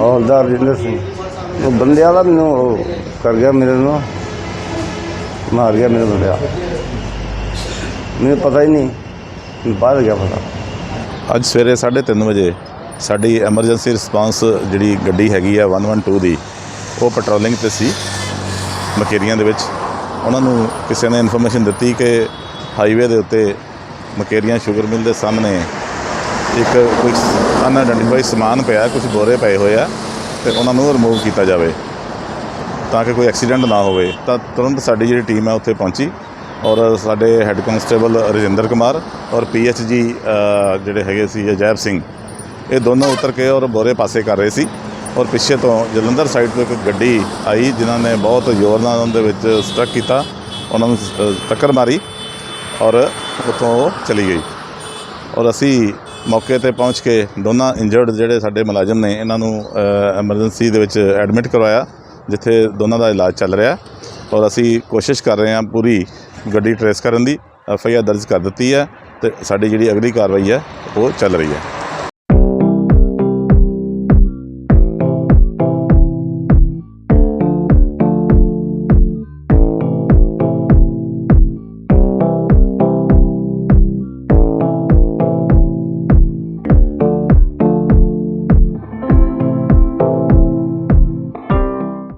ਸਰਦਾਰ ਰਜਿੰਦਰ ਸਿੰਘ। ਉਹ ਬੰਦੇ ਵਾਲਾ ਮੈਨੂੰ ਉਹ ਕਰ ਗਿਆ ਮੇਰੇ ਨੂੰ। ਮਾਰ ਗਿਆ ਮੇਰੇ ਬੰਦੇ ਮੈਨੂੰ ਪਤਾ ਹੀ ਨਹੀਂ, ਮੈਨੂੰ ਬਾਹਰ ਗਿਆ ਪਤਾ। ਅੱਜ ਸਵੇਰੇ 3:30 ਵਜੇ ਸਾਡੀ ਐਮਰਜੈਂਸੀ ਰਿਸਪਾਂਸ ਜਿਹੜੀ ਗੱਡੀ ਹੈਗੀ ਆ 112 ਦੀ, ਉਹ ਪੈਟਰੋਲਿੰਗ ਤੇ ਸੀ ਮਕੇਰੀਆਂ ਦੇ ਵਿੱਚ। ਉਹਨਾਂ ਨੂੰ ਕਿਸੇ ਨੇ ਇਨਫੋਰਮੇਸ਼ਨ ਦਿੱਤੀ ਕਿ ਹਾਈਵੇ ਦੇ ਉੱਤੇ ਮਕੇਰੀਆਂ ਸ਼ੂਗਰ ਮਿਲ ਦੇ ਸਾਹਮਣੇ ਇੱਕ ਕੋਈ ਅਨਆਇਡੈਂਟੀਫਾਈ ਸਮਾਨ ਪਿਆ ਕੁਝ ਬੋਰੇ ਪਏ ਹੋਏ ਆ, ਤੇ ਉਹਨਾਂ ਨੂੰ ਰਿਮੂਵ ਕੀਤਾ ਜਾਵੇ। ਤਾਂ ਕਿ ਕੋਈ ਐਕਸੀਡੈਂਟ ਨਾ ਹੋਵੇ। ਤਾਂ ਤੁਰੰਤ ਸਾਡੀ ਜਿਹੜੀ ਟੀਮ ਹੈ ਉੱਥੇ ਪਹੁੰਚੀ। ਔਰ ਸਾਡੇ ਹੈੱਡ ਕਨਸਟੇਬਲ ਰਜਿੰਦਰ ਕੁਮਾਰ ਔਰ ਪੀਐਚਜੀ ਜਿਹੜੇ ਹੈਗੇ ਸੀ, ਅਜੈਬ ਸਿੰਘ, ਇਹ ਦੋਨੋਂ ਉਤਰ ਕੇ ਔਰ ਬੋਰੇ ਪਾਸੇ ਕਰ ਰਹੇ ਸੀ। ਔਰ ਪਿੱਛੇ ਤੋਂ ਜਲੰਧਰ ਸਾਈਡ ਤੋਂ ਇੱਕ ਗੱਡੀ ਆਈ, ਜਿਨ੍ਹਾਂ ਨੇ ਬਹੁਤ ਜ਼ੋਰ ਨਾਲ ਉਹਨਾਂ ਦੇ ਵਿੱਚ ਸਟਕ ਕੀਤਾ। ਉਹਨਾਂ ਨੂੰ ਟੱਕਰ ਮਾਰੀ ਔਰ ਉੱਥੋਂ ਉਹ ਚਲੀ ਗਈ। ਔਰ ਅਸੀਂ ਮੌਕੇ ਤੇ ਪਹੁੰਚ ਕੇ ਦੋਨਾਂ ਇੰਜਰਡ ਜਿਹੜੇ ਸਾਡੇ ਮੁਲਾਜ਼ਮ ਨੇ, ਇਹਨਾਂ ਨੂੰ ਐਮਰਜੈਂਸੀ ਦੇ ਵਿੱਚ ਐਡਮਿਟ ਕਰਵਾਇਆ, ਜਿੱਥੇ ਦੋਨਾਂ ਦਾ ਇਲਾਜ ਚੱਲ ਰਿਹਾ। ਔਰ ਅਸੀਂ ਕੋਸ਼ਿਸ਼ ਕਰ ਰਹੇ ਹਾਂ ਪੂਰੀ ਗੱਡੀ ਟਰੇਸ ਕਰਨ ਦੀ, ਐਫ ਆਈ ਆਰ ਦਰਜ ਕਰ ਦਿੱਤੀ ਹੈ ਤੇ ਸਾਡੀ ਜਿਹੜੀ ਅਗਲੀ ਕਾਰਵਾਈ ਹੈ, ਉਹ ਚੱਲ ਰਹੀ ਹੈ।